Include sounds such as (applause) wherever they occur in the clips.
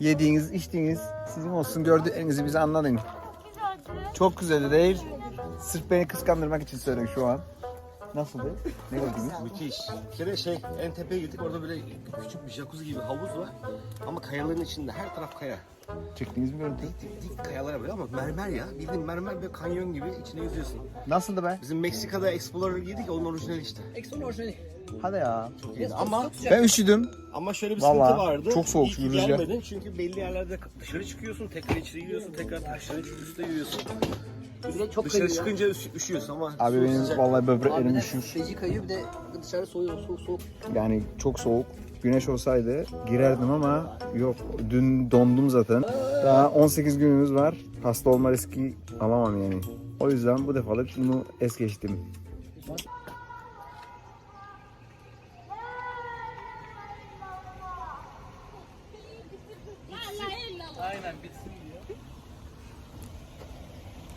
Yediğiniz, içtiğiniz sizin olsun. Gördüklerinizi bize anlatın. Çok güzeldi değil. Sırf beni kıskandırmak için söylüyorum şu an. Nasıldı? Ne gördünüz? (laughs) Müthiş. Bir kere şey en tepeye gittik orada böyle küçük bir jacuzzi gibi havuz var. Ama kayaların içinde her taraf kaya. Çektiğiniz mi görüntü? Dik dik kayalar böyle ama mermer ya. Bildiğin mermer bir kanyon gibi içine yüzüyorsun. Nasıldı be? Bizim Meksika'da Explorer giydik onun orijinali işte. Hadi ya. Çok iyiydi. Ama Ben üşüdüm. ama şöyle bir Vallahi sıkıntı vardı. çok soğuk İyi ki şu rüzgar. gelmedin çünkü belli yerlerde dışarı çıkıyorsun, tekrar içeri giriyorsun, tekrar aşağı üstte yürüyorsun. Bir de çok Dışarı kayıyor. çıkınca üş- üşüyorsun ama Abi benim sıcak. vallahi Abi böbreklerim üşür. feci kayıyor bir de dışarı soğuyor soğuk soğuk. Yani çok soğuk. Güneş olsaydı girerdim ama yok. Dün dondum zaten. Daha 18 günümüz var. Hasta olma riski alamam yani. O yüzden bu defalık bunu es geçtim.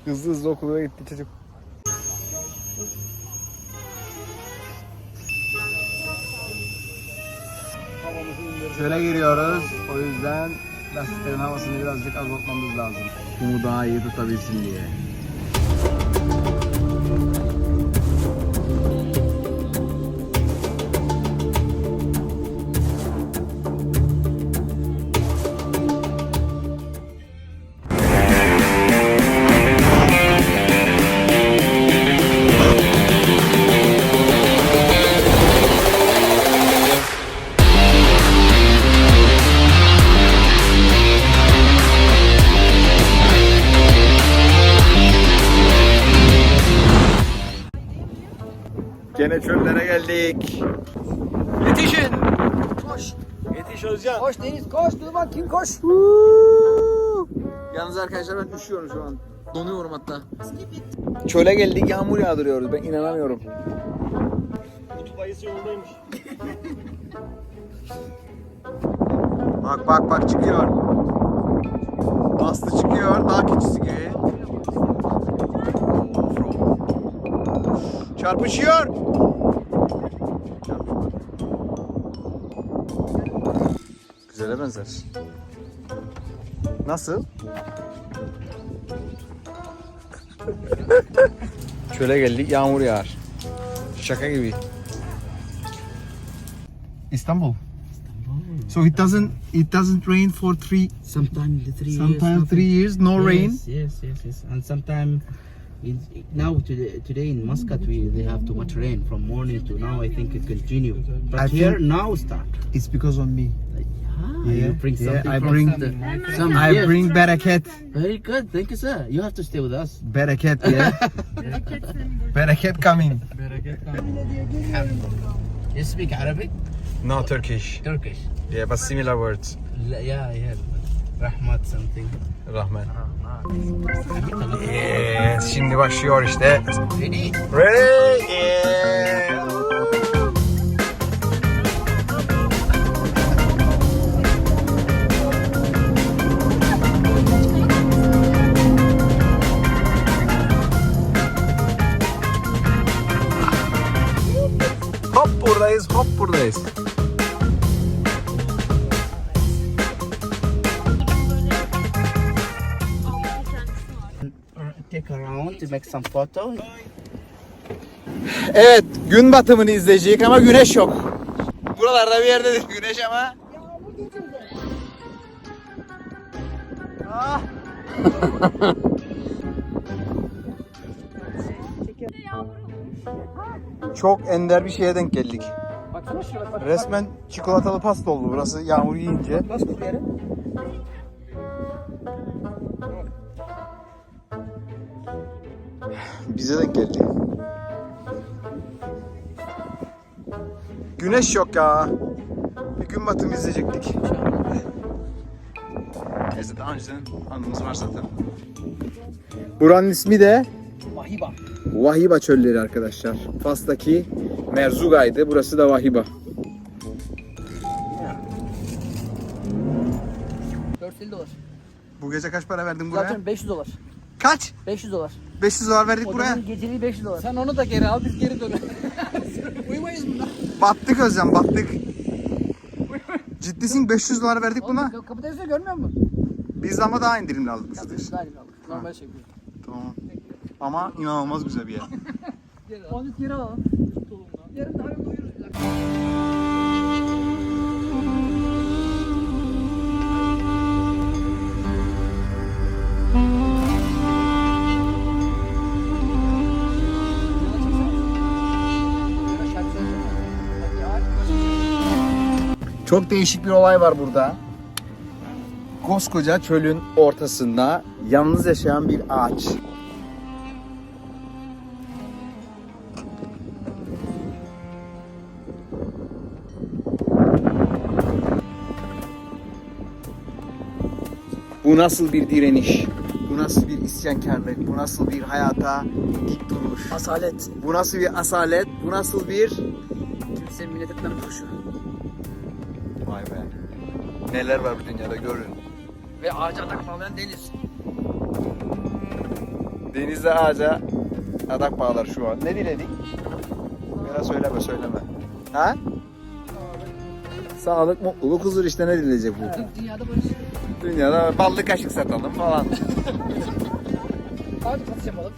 Hızlı hızlı okula gitti çocuk. Şöyle giriyoruz. O yüzden lastiklerin havasını birazcık azaltmamız lazım. Kumu daha iyi tutabilsin diye. Gene çöllere geldik. Yetişin! Koş! Yetiş Özcan. Koş Deniz koş! Dur bak kim koş? Yalnız arkadaşlar ben üşüyorum şu an. Donuyorum hatta. Çöle geldik yağmur yağdırıyoruz. Ben inanamıyorum. Kutup ayısı yoldaymış. (laughs) Bak bak bak çıkıyor. Bastı çıkıyor. Daha keçisi gibi. Çarpışıyor. Güzele benzer. Nasıl? (laughs) Çöle geldik yağmur yağar. Şaka gibi. İstanbul. So it doesn't it doesn't rain for three Sometimes the three sometimes years. three years no rain. Yes, yes, yes, yes. And sometimes it, now today, today in Muscat we they have too much rain from morning to now. I think it continue. But I here now start. It's because of me. Ah, Yeah, you bring yeah, something I from bring- the- some I yes. bring bereket. Very good, thank you, sir. You have to stay with us. Bereket yeah. (laughs) bereket coming. You speak Arabic, No Turkish. Turkish. Yeah, but similar words. Yeah, yeah. Rahmat something. Rahman. Yes, şimdi başlıyor işte. Ready? Ready? Yeah. To make some photo. Evet, gün batımını izleyecek ama güneş yok. Buralarda bir yerdedir güneş ama. Ah. (laughs) Çok ender bir şeye denk geldik. Resmen çikolatalı pasta oldu burası yağmur yiyince. Bize denk geldi. Güneş yok ya. Bir gün batımı izleyecektik. Neyse daha önceden anımız var zaten. Buranın ismi de Vahiba. Vahiba çölleri arkadaşlar. Fas'taki Merzuga'ydı. Burası da Vahiba. 450 dolar. Bu gece kaç para verdin buraya? Zaten 500 dolar. Kaç? 500 dolar. 500 dolar verdik buraya. Odanın geceliği 500 dolar. Sen onu da geri al biz geri dönelim. (laughs) Uyumayız bunda. Battık Özlem battık. Ciddisin 500 dolar verdik buna. Oğlum, kapıda yazıyor görmüyor musun? Biz ama daha indirimli aldık bu daha iyi aldık. Normal şey. Tamam. Ama inanılmaz güzel bir yer. (laughs) Onu geri alalım. Yarın daha bir uyuruz. Çok değişik bir olay var burada. Koskoca çölün ortasında yalnız yaşayan bir ağaç. Bu nasıl bir direniş? Bu nasıl bir isyankarlık? Bu nasıl bir hayata dik duruş? Asalet. Bu nasıl bir asalet? Bu nasıl bir Kimse minnet etmem. Vay be. Neler var bu dünyada görün. Ve ağaca atak bağlayan deniz. Denizde ağaca adak bağlar şu an. Ne diledik? Biraz söyleme söyleme. Ha? Sağlık, mutluluk, huzur işte ne dileyecek bu? Dünyada barış. Dünyada ballı kaşık satalım falan. Hadi katış yapalım.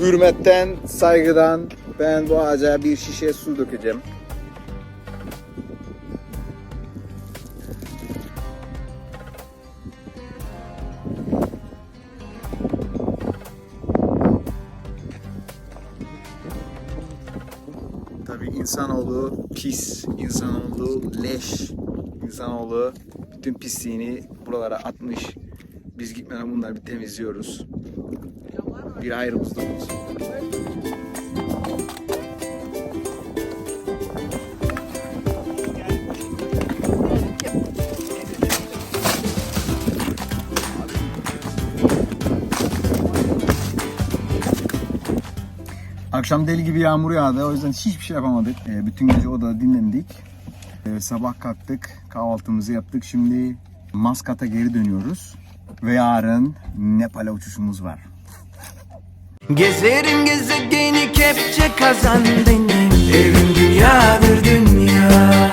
Hürmetten, saygıdan ben bu ağaca bir şişe su dökeceğim. İnsanoğlu pis, insanoğlu leş, insanoğlu bütün pisliğini buralara atmış. Biz gitmeden bunları bir temizliyoruz. Bir hayrımız dokunsun. Akşam deli gibi yağmur yağdı. O yüzden hiçbir şey yapamadık. Ee, bütün gece odada dinlendik. Ee, sabah kalktık, kahvaltımızı yaptık. Şimdi Maskat'a geri dönüyoruz. Ve yarın Nepal'e uçuşumuz var. Gezerim gezegeni kepçe kazan benim Evim dünyadır dünya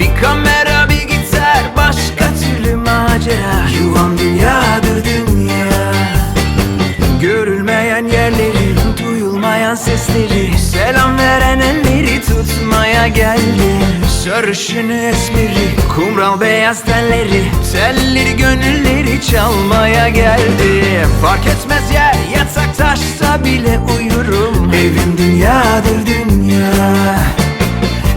Bir kamera bir gitar başka türlü macera Yuvam geldim Sarışın esmeri kumral beyaz telleri Telleri gönülleri çalmaya geldim Fark etmez yer yatak taşsa bile uyurum. Evim dünyadır dünya.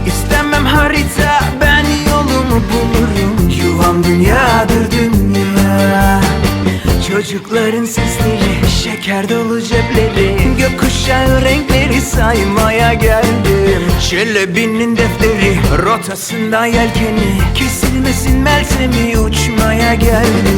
İstemem harita ben yolumu bulurum. Yuvam dünyadır dünya. Çocukların sesleri, şeker dolu cepleri Gökkuşağı renkleri saymaya geldim Çelebinin defteri, rotasında yelkeni. Kesilmesin meltemi uçmaya geldim